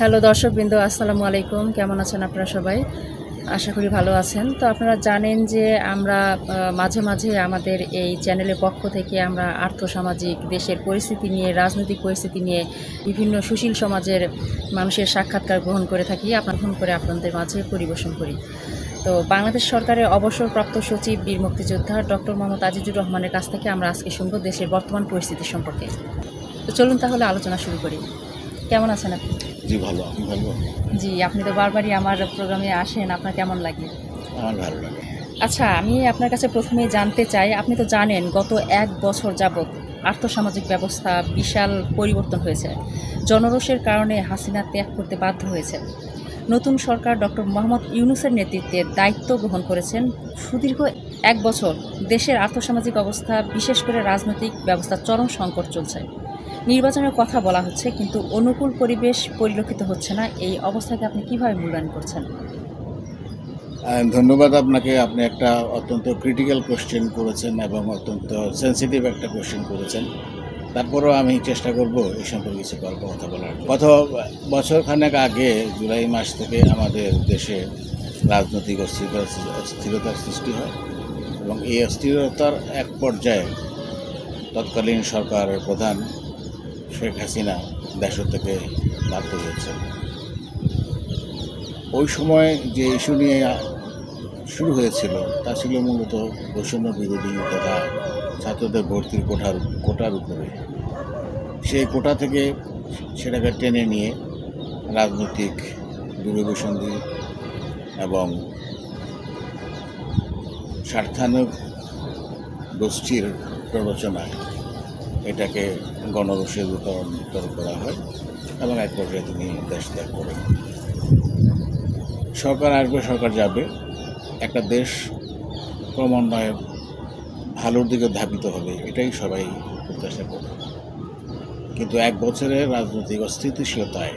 Hello দর্শকবৃন্দ, আসসালামু আলাইকুম। কেমন আছেন আপনারা সবাই? আশা করি ভালো আছেন। তো আপনারা জানেন যে আমরা মাঝে মাঝে আমাদের এই চ্যানেলের পক্ষ থেকে আমরা আর্থসামাজিক দেশের পরিস্থিতি নিয়ে, রাজনৈতিক পরিস্থিতি নিয়ে বিভিন্ন সুশীল সমাজের মানুষের সাক্ষাৎকার গ্রহণ করে থাকি, আপনার গ্রহণ করে আপনাদের মাঝে পরিবেশন করি। তো বাংলাদেশ সরকারের অবসরপ্রাপ্ত সচিব, বীর মুক্তিযোদ্ধা ডক্টর মোহাম্মদ আজিজুর রহমানের কাছ থেকে আমরা আজকে শুনব দেশের বর্তমান পরিস্থিতি সম্পর্কে। তো চলুন তাহলে আলোচনা শুরু করি। কেমন আছেন আপনি? জি ভালো আমি ভালো। জি আপনি তো বারবারই আমার প্রোগ্রামে আসেন আপনার কেমন লাগে? আমার ভালো লাগে। আচ্ছা আমি আপনার কাছে প্রথমে জানতে চাই আপনি তো জানেন গত এক বছর যাবৎ আর্থসামাজিক ব্যবস্থা বিশাল পরিবর্তন হয়েছে। জনরোষের কারণে হাসিনা ত্যাগ করতে বাধ্য হয়েছে নতুন সরকার ডক্টর মোহাম্মদ ইউনুসের নেতৃত্বে দায়িত্ব গ্রহণ করেছেন। সুদীর্ঘ এক বছর দেশের আর্থসামাজিক অবস্থা বিশেষ করে রাজনৈতিক ব্যবস্থা চরম সংকট চলছে। নির্বাচনের কথা বলা হচ্ছে, কিন্তু অনুকূল পরিবেশ পরিলক্ষিত হচ্ছে না। এই অবস্থাকে আপনি কীভাবে মূল্যায়ন করছেন? ধন্যবাদ আপনাকে। আপনি একটা অত্যন্ত ক্রিটিক্যাল কোশ্চেন করেছেন এবং অত্যন্ত সেন্সিটিভ একটা কোশ্চেন করেছেন। তারপরেও আমি চেষ্টা করব এই সম্পর্কে কিছু গল্প কথা বলার গত বছর খানেক আগে, জুলাই মাস থেকে আমাদের দেশে রাজনৈতিক অস্থিরতা অস্থিরতার সৃষ্টি হয় এবং এই অস্থিরতার এক পর্যায়ে তৎকালীন সরকারের প্রধান শেখ হাসিনা দেশ থেকে বাধ্য হয়েছে ওই সময় যে ইস্যু নিয়ে শুরু হয়েছিল, তা ছিল মূলত বৈষম্য বিরোধী তথা ছাত্রদের ভর্তির কোঠার কোটার উপরে। সেই কোটা থেকে সেটাকে টেনে নিয়ে রাজনৈতিক দূরভিসন্ধি এবং স্বার্থানুক গোষ্ঠীর প্ররোচনায় এটাকে গণরসে রূপান্তর করা হয় এবং এক পর্যায়ে তিনি দেশ ত্যাগ করেন। সরকার আসবে, সরকার যাবে। একটা দেশ ক্রমান্বয়ে ভালোর দিকে ধাবিত হবে, এটাই সবাই প্রত্যাশা করে। কিন্তু এক বছরের রাজনৈতিক অস্থিতিশীলতায়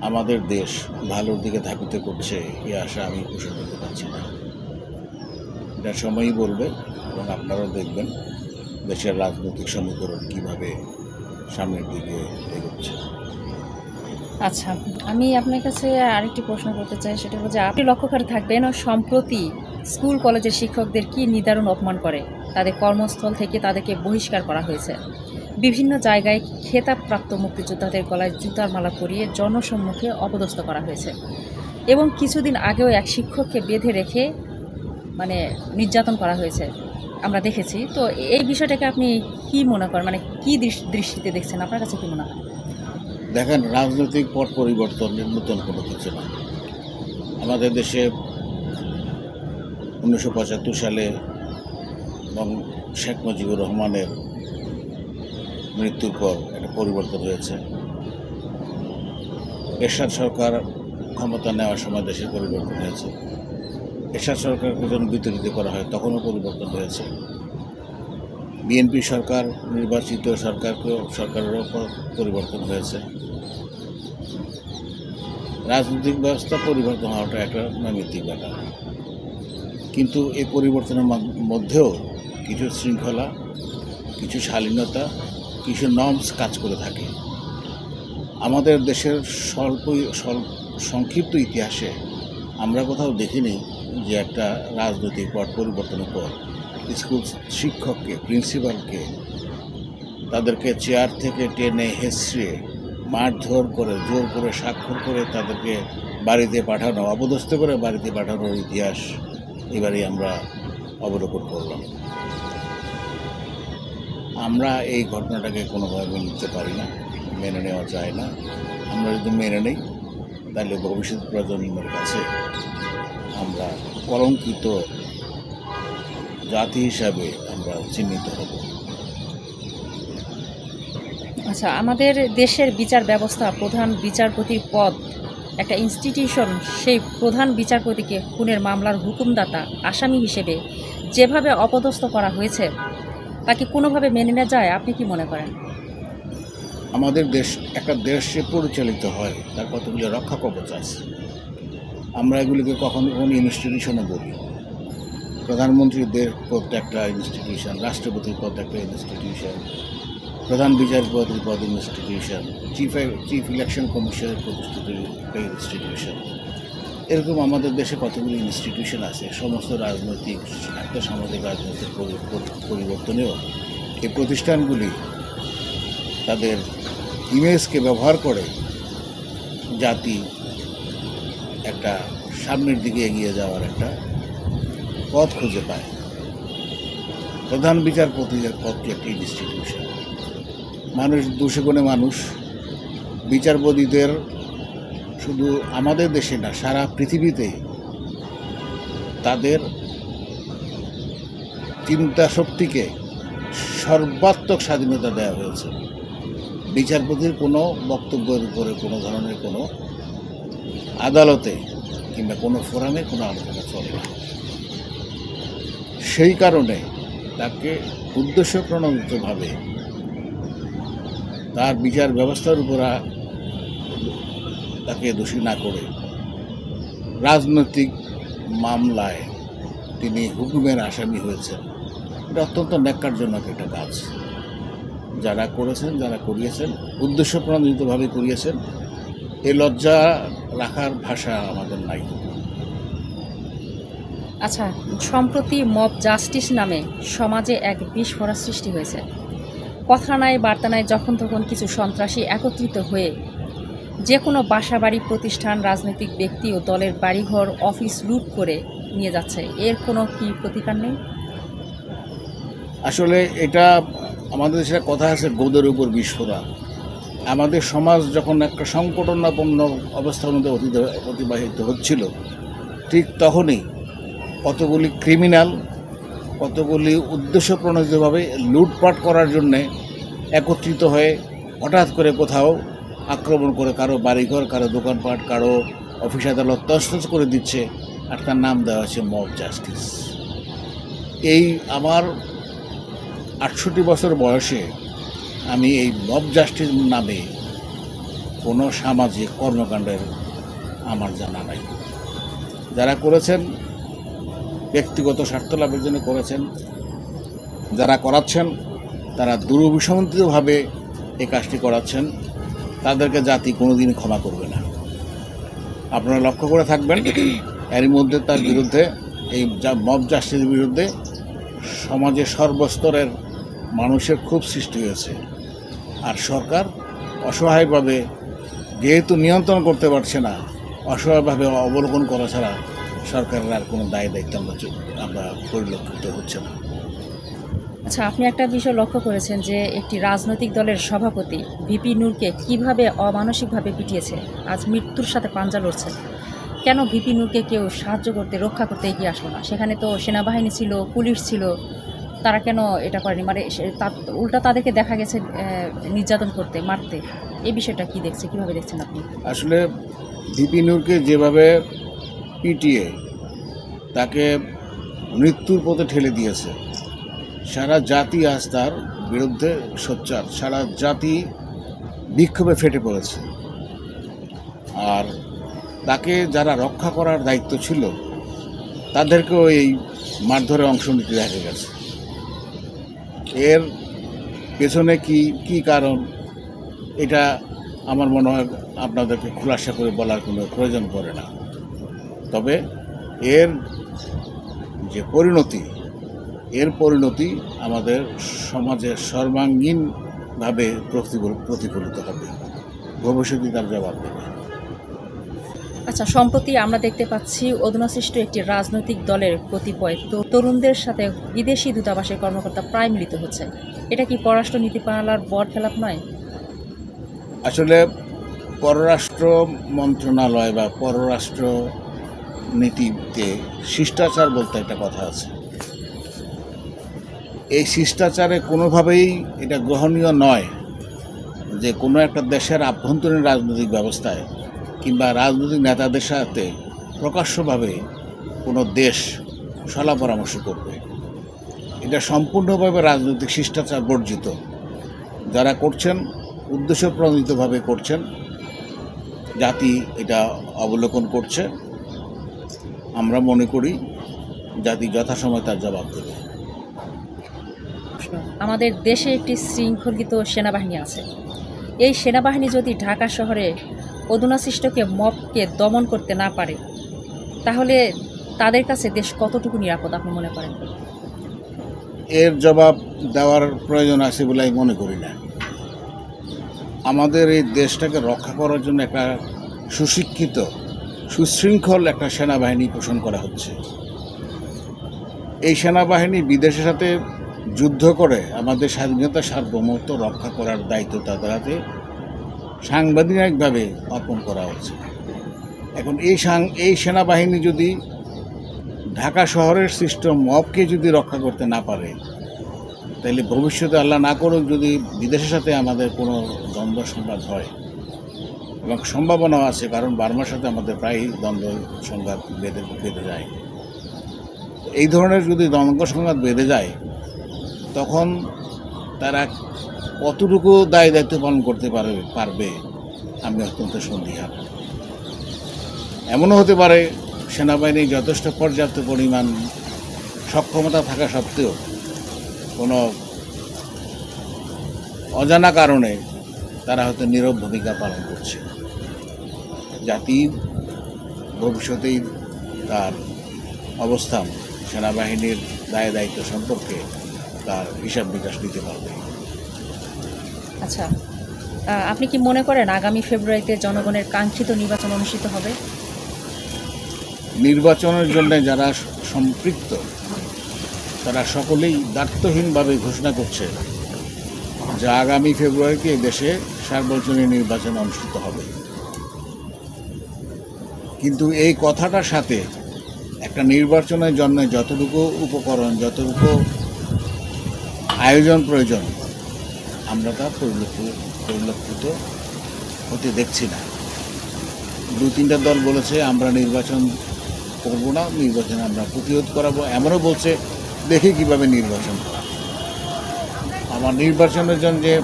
আমাদের দেশ ভালোর দিকে ধাবিত করছে এই আশা আমি পোষণ করতে পারছি না। এটা সময়ই বলবে এবং আপনারাও দেখবেন। দেশের রাজনৈতিক সমীকরণ কীভাবে সামনের দিকে এগোচ্ছে? আচ্ছা আমি আপনার কাছে আরেকটি প্রশ্ন করতে চাই, সেটা হচ্ছে আপনি লক্ষ্য করে থাকবেন, সম্প্রতি স্কুল কলেজের শিক্ষকদের কি নির্ধারণ অপমান করে? তাদের কর্মস্থল থেকে তাদেরকে বহিষ্কার করা হয়েছে। বিভিন্ন জায়গায় খেতাবপ্রাপ্ত মুক্তিযোদ্ধাদের গলায় জুতার মালা পরিয়ে জনসম্মুখে অপদস্থ করা হয়েছে। এবং কিছুদিন আগেও এক শিক্ষককে বেঁধে রেখে মানে নির্যাতন করা হয়েছে। আমরা দেখেছি। তো এই বিষয়টাকে আপনি কি মনে করেন? মানে কি দৃষ্টিতে দেখছেন? আপনার কাছে কি মনে হয়? দেখেন, রাজনৈতিক পট পরিবর্তনের নতুন কোনো কিছু না। আমাদের দেশে উনিশশো পঁচাত্তর সালে এবং শেখ মুজিবুর রহমানের মৃত্যুর পর একটা পরিবর্তন হয়েছে। এরশাদ সরকার ক্ষমতা নেওয়ার সময় দেশে পরিবর্তন হয়েছে। এরশাদ সরকারকে যখন বিতরিত করা হয়, তখনও পরিবর্তন হয়েছে। বিএনপি সরকার, নির্বাচিত সরকারকেও, সরকারেরও পরিবর্তন হয়েছে। রাজনৈতিক ব্যবস্থা পরিবর্তন হওয়াটা একটা নৈমিত্তিক ব্যাপার। কিন্তু এই পরিবর্তনের মধ্যেও কিছু শৃঙ্খলা, কিছু শালীনতা, কিছু নর্মস কাজ করে থাকে। আমাদের দেশের স্বল্প স্বল্প, সংক্ষিপ্ত ইতিহাসে আমরা কোথাও দেখিনি যে একটা রাজনৈতিক পট পরিবর্তনের পর স্কুল শিক্ষককে, প্রিন্সিপালকে তাদেরকে চেয়ার থেকে টেনে হেসড়ে মারধর করে, জোর করে স্বাক্ষর করে তাদেরকে বাড়িতে পাঠানো অবদস্থ করে বাড়িতে পাঠানোর ইতিহাস এবারেই আমরা অবলোকন করলাম। আমরা এই ঘটনাটাকে কোনোভাবে নিতে পারি না, মেনে নেওয়া যায় না। আমরা যদি মেনে নেই, তাহলে ভবিষ্যৎ প্রজন্মের কাছে আমরা কলঙ্কিত জাতি হিসাবে আমরা চিহ্নিত হব। আচ্ছা আমাদের দেশের বিচার ব্যবস্থা প্রধান বিচারপতির পদ একটা ইনস্টিটিউশন সেই প্রধান বিচারপতিকে খুনের মামলার হুকুমদাতা আসামি হিসেবে যেভাবে অপদস্থ করা হয়েছে তাকে কোনোভাবে মেনে নেওয়া যায় আপনি কি মনে করেন? আমাদের দেশ একটা দেশে পরিচালিত হয় তার কতগুলো রক্ষা কবচ আছে? আমরা এগুলিকে কখনো কখনো ইনস্টিটিউশনে বলি প্রধানমন্ত্রীর দেশ পদ একটা ইনস্টিটিউশন রাষ্ট্রপতির পদ একটা ইনস্টিটিউশন প্রধান বিচারপতি পদ ইনস্টিটিউশন চিফ চিফ ইলেকশন কমিশনের প্রতিষ্ঠিত একটা ইনস্টিটিউশন এরকম আমাদের দেশে কতগুলি ইনস্টিটিউশন আছে, সমস্ত রাজনৈতিক, একটা সামাজিক রাজনৈতিক পরি- পরি- পরিবর্তনেও এই প্রতিষ্ঠানগুলি তাদের ইমেজকে ব্যবহার করে জাতি একটা সামনের দিকে এগিয়ে যাওয়ার একটা পথ খুঁজে পায়। প্রধান বিচারপতিদের পদটি একটি ইনস্টিটিউশন মানুষ, দুশো মানুষ। বিচারপতিদের শুধু আমাদের দেশে না, সারা পৃথিবীতে তাদের চিন্তা শক্তিকে সর্বাত্মক স্বাধীনতা দেওয়া হয়েছে। বিচারপতির কোনো বক্তব্যের উপরে কোনো ধরনের কোনো আদালতে কিংবা কোনো ফোরামে কোনো আলোচনা চলে না। সেই কারণে তাকে উদ্দেশ্য প্রণোদিতভাবে তার বিচার ব্যবস্থার উপর তাকে দোষী না করে রাজনৈতিক মামলায় তিনি হুকুমের আসামি হয়েছেন। এটা অত্যন্ত ন্যাক্কারজনক একটা কাজ। যারা করেছেন, যারা করিয়েছেন, উদ্দেশ্য প্রণোদিতভাবে করিয়েছেন। এই লজ্জা রাখার ভাষা আমাদের নাই। আচ্ছা সম্প্রতি মব জাস্টিস নামে সমাজে এক বিস্ফোরা সৃষ্টি হয়েছে। কথা নাই বার্তা নাই যখন তখন কিছু সন্ত্রাসী একত্রিত হয়ে যে কোনো বাসা বাড়ি প্রতিষ্ঠান রাজনৈতিক ব্যক্তি ও দলের বাড়িঘর অফিস লুট করে নিয়ে যাচ্ছে। এর কোনো কি প্রতিকার নেই? আসলে এটা আমাদের দেশে কথা আছে গোদের উপর বিস্ফোরা আমাদের সমাজ যখন একটা সংকটনাপন্ন অবস্থার মধ্যে অতিত- অতিবাহিত হচ্ছিল, ঠিক তখনই কতগুলি ক্রিমিনাল কতগুলি উদ্দেশ্য প্রণোদিতভাবে লুটপাট করার জন্যে একত্রিত হয়ে হঠাৎ করে কোথাও আক্রমণ করে কারও বাড়িঘর, কারও দোকানপাট, কারও অফিস আদালত তছনছ করে দিচ্ছে আর তার নাম দেওয়া হচ্ছে মব জাস্টিস এই আমার আটষট্টি বছর বয়সে আমি এই মব জাস্টিস নামে কোনো সামাজিক কর্মকাণ্ডের আমার জানা নাই। যারা করেছেন, ব্যক্তিগত স্বার্থ লাভের জন্য করেছেন, যারা করাচ্ছেন, তারা দুরভিসন্ধিতভাবে এই কাজটি করাচ্ছেন, তাদেরকে জাতি কোনোদিন ক্ষমা করবে না। আপনারা লক্ষ্য করে থাকবেন, এরই মধ্যে তার বিরুদ্ধে এই মব জাস্টিসের বিরুদ্ধে সমাজের সর্বস্তরের মানুষের খুব সৃষ্টি হয়েছে। আর সরকার অসহায়ভাবে যেহেতু নিয়ন্ত্রণ করতে পারছে না, অসহায়ভাবে অবলোকন করা ছাড়া সরকারের আর কোনো দায় দায়িত্ব আমরা আমরা পরিলক্ষিত হচ্ছে না। আচ্ছা আপনি একটা বিষয় লক্ষ্য করেছেন যে একটি রাজনৈতিক দলের সভাপতি ভিপি নূরকে কীভাবে অমানসিকভাবে পিটিয়েছে? আজ মৃত্যুর সাথে পাঞ্জা লড়ছে। কেন ভিপি নূরকে কেউ সাহায্য করতে, রক্ষা করতে এগিয়ে আসলো না? সেখানে তো সেনাবাহিনী ছিল, পুলিশ ছিল তারা কেন এটা করেনি? মানে উল্টা তাদেরকে দেখা গেছে নির্যাতন করতে, মারতে। এই বিষয়টা কি দেখছে? কীভাবে দেখছেন আপনি? আসলে ভিপি নূরকে যেভাবে পিটিয়ে তাকে মৃত্যুর পথে ঠেলে দিয়েছে, সারা জাতি আজ তার বিরুদ্ধে সোচ্চার। সারা জাতি বিক্ষোভে ফেটে পড়েছে। আর তাকে যারা রক্ষা করার দায়িত্ব ছিল, তাদেরকেও এই মারধরে অংশ নিতে দেখা গেছে। এর পেছনে কি কি কারণ? এটা আমার মনে হয় আপনাদেরকে খুলাসা করে বলার কোনো প্রয়োজন পড়ে না। তবে এর যে পরিণতি, এর পরিণতি আমাদের সমাজের সর্বাঙ্গীনভাবে প্রতিফল- প্রতিফলিত হবে। ভবিষ্যতে তার জবাব দেবে। আচ্ছা সম্প্রতি আমরা দেখতে পাচ্ছি অধুনাসৃষ্ট একটি রাজনৈতিক দলের কতিপয় তরুণদের সাথে বিদেশি দূতাবাসের কর্মকর্তা প্রায় মিলিত হচ্ছে। এটা কি পররাষ্ট্র নীতিমালার বর খেলাপ নয়? আসলে পররাষ্ট্র মন্ত্রণালয় বা পররাষ্ট্র নীতিতে শিষ্টাচার বলতে একটা কথা আছে। এই শিষ্টাচারে কোনোভাবেই এটা গ্রহণীয় নয় যে কোনো একটা দেশের আভ্যন্তরীণ রাজনৈতিক ব্যবস্থায় কিংবা রাজনৈতিক নেতাদের সাথে প্রকাশ্যভাবে কোনো দেশ সলা পরামর্শ করবে। এটা সম্পূর্ণভাবে রাজনৈতিক শিষ্টাচার বর্জিত। যারা করছেন উদ্দেশ্য প্রণোদিতভাবে করছেন, জাতি এটা অবলোকন করছে। আমরা মনে করি জাতি যথাসময় তার জবাব দেবে। আমাদের দেশে একটি শৃঙ্খলিত সেনাবাহিনী আছে। এই সেনাবাহিনী যদি ঢাকা শহরে অধুনাসৃষ্টকে মবকে দমন করতে না পারে, তাহলে তাদের কাছে দেশ কতটুকু নিরাপদ আপনি মনে করেন? এর জবাব দেওয়ার প্রয়োজন আছে বলে আমি মনে করি না। আমাদের এই দেশটাকে রক্ষা করার জন্য একটা সুশিক্ষিত, সুশৃঙ্খল একটা সেনাবাহিনী পোষণ করা হচ্ছে। এই সেনাবাহিনী বিদেশের সাথে যুদ্ধ করে আমাদের স্বাধীনতা সার্বভৌমত্ব রক্ষা করার দায়িত্ব তাদের হাতে সাংবিধানিকভাবে অর্পণ করা হচ্ছে। এখন এই সাং এই সেনাবাহিনী যদি ঢাকা শহরের সৃষ্ট মবকে যদি রক্ষা করতে না পারে, তাহলে ভবিষ্যতে আল্লাহ না করুক যদি বিদেশের সাথে আমাদের কোনো দ্বন্দ্ব সংঘাত হয়। এবং সম্ভাবনাও আছে, কারণ বার্মার সাথে আমাদের প্রায়ই দ্বন্দ্ব সংঘাত বেঁধে বেঁধে যায়। এই ধরনের যদি দ্বন্দ্ব সংঘাত বেঁধে যায়, তখন তারা কতটুকু দায় দায়িত্ব পালন করতে পারবে পারবে, আমি অত্যন্ত সন্দিহান। এমনও হতে পারে সেনাবাহিনী যথেষ্ট পর্যাপ্ত পরিমাণ সক্ষমতা থাকা সত্ত্বেও কোনো অজানা কারণে তারা হয়তো নীরব ভূমিকা পালন করছে। জাতি ভবিষ্যতেই তার অবস্থান সেনাবাহিনীর দায় দায়িত্ব সম্পর্কে তার হিসাব বিকাশ দিতে পারবে। আচ্ছা আপনি কি মনে করেন আগামী ফেব্রুয়ারিতে জনগণের কাঙ্ক্ষিত নির্বাচন অনুষ্ঠিত হবে? নির্বাচনের জন্য যারা সম্পৃক্ত তারা সকলেই দায়িত্বহীনভাবে ঘোষণা করছে যে আগামী ফেব্রুয়ারিতে দেশে সার্বজনীন নির্বাচন অনুষ্ঠিত হবে। কিন্তু এই কথাটার সাথে একটা নির্বাচনের জন্য যতটুকু উপকরণ যতটুকু আয়োজন প্রয়োজন। আমরা তা পরিলক্ষিত পরিলক্ষিত হতে দেখছি না। দু তিনটা দল বলেছে, আমরা নির্বাচন করব না, নির্বাচন আমরা প্রতিরোধ করাবো, এমনও বলছে, দেখি কীভাবে নির্বাচন করা আমার নির্বাচনের জন্য যে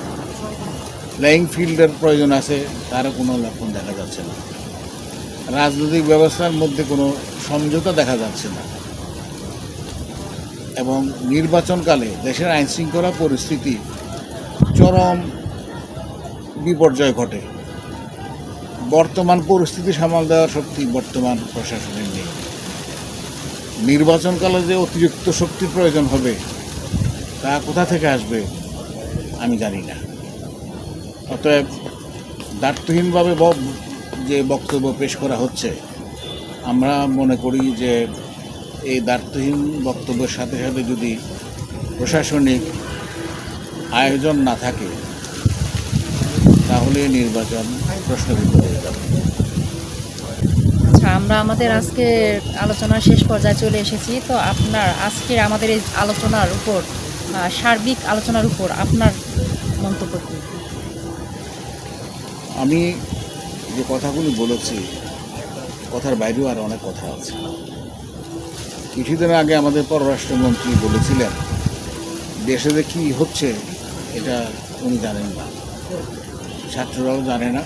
প্লেয়িং ফিল্ডের প্রয়োজন আছে, তারও কোনো লক্ষণ দেখা যাচ্ছে না। রাজনৈতিক ব্যবস্থার মধ্যে কোনো সমঝোতা দেখা যাচ্ছে না। এবং নির্বাচনকালে দেশের আইন শৃঙ্খলা পরিস্থিতি চরম বিপর্যয় ঘটে। বর্তমান পরিস্থিতি সামাল দেওয়ার শক্তি বর্তমান প্রশাসনের নেই। নির্বাচনকালে যে অতিরিক্ত শক্তির প্রয়োজন হবে, তা কোথা থেকে আসবে, আমি জানি না। অতএব দায়িত্বহীনভাবে যে বক্তব্য পেশ করা হচ্ছে, আমরা মনে করি যে এই দায়িত্বহীন বক্তব্যের সাথে সাথে যদি প্রশাসনিক আয়োজন না থাকে তাহলে নির্বাচন প্রশ্নবিদ্ধ হয়ে যাবে। আচ্ছা আমরা আমাদের আজকে আলোচনার শেষ পর্যায়ে চলে এসেছি। তো আপনার আজকের আমাদের এই আলোচনার উপর সার্বিক আলোচনার উপর আপনার মন্তব্য কী? আমি যে কথাগুলি বলেছি কথার বাইরেও আর অনেক কথা আছে। কিছুদিন আগে আমাদের পররাষ্ট্রমন্ত্রী বলেছিলেন, দেশে যে কী হচ্ছে, এটা উনি জানেন না। ছাত্ররাও জানে না,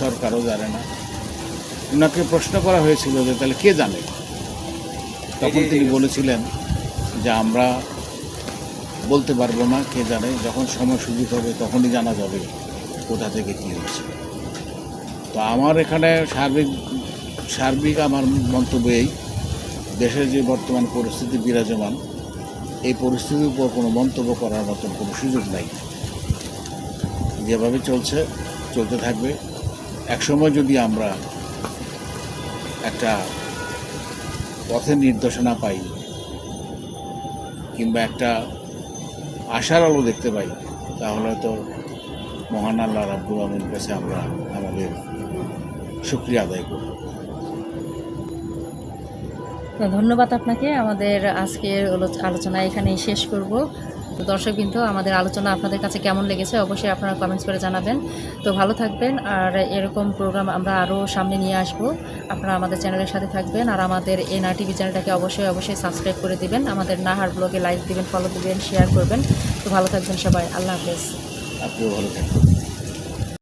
সরকারও জানে না। ওনাকে প্রশ্ন করা হয়েছিল যে, তাহলে কে জানে? তখন তিনি বলেছিলেন যে, আমরা বলতে পারব না কে জানে, যখন সময় সুযোগ হবে তখনই জানা যাবে কোথা থেকে কী হচ্ছে তো আমার এখানে সার্বিক সার্বিক আমার মন্তব্য এই দেশের যে বর্তমান পরিস্থিতি বিরাজমান, এই পরিস্থিতির উপর কোনো মন্তব্য করার মতন কোনো সুযোগ নাই। যেভাবে চলছে, চলতে থাকবে। একসময় যদি আমরা একটা পথের নির্দেশনা পাই, কিংবা একটা আশার আলো দেখতে পাই, তাহলে তো মহান আল্লাহ রাব্বুল আলমীর কাছে আমরা আমাদের শুক্রিয়া আদায় করব। ধন্যবাদ আপনাকে। আমাদের আজকের আলো- আলোচনা এখানেই শেষ করব। তো দর্শক কিন্তু আমাদের আলোচনা আপনাদের কাছে কেমন লেগেছে অবশ্যই আপনারা কমেন্টস করে জানাবেন। তো ভালো থাকবেন, আর এরকম প্রোগ্রাম আমরা আরও সামনে নিয়ে আসব। আপনারা আমাদের চ্যানেলের সাথে থাকবেন, আর আমাদের এনআর টিভি চ্যানেলটাকে অবশ্যই অবশ্যই সাবস্ক্রাইব করে দিবেন। আমাদের নাহার ব্লগে লাইক দিবেন ফলো দিবেন শেয়ার করবেন। তো ভালো থাকবেন সবাই, আল্লাহ হাফেজ। আপনিও ভালো থাকবেন।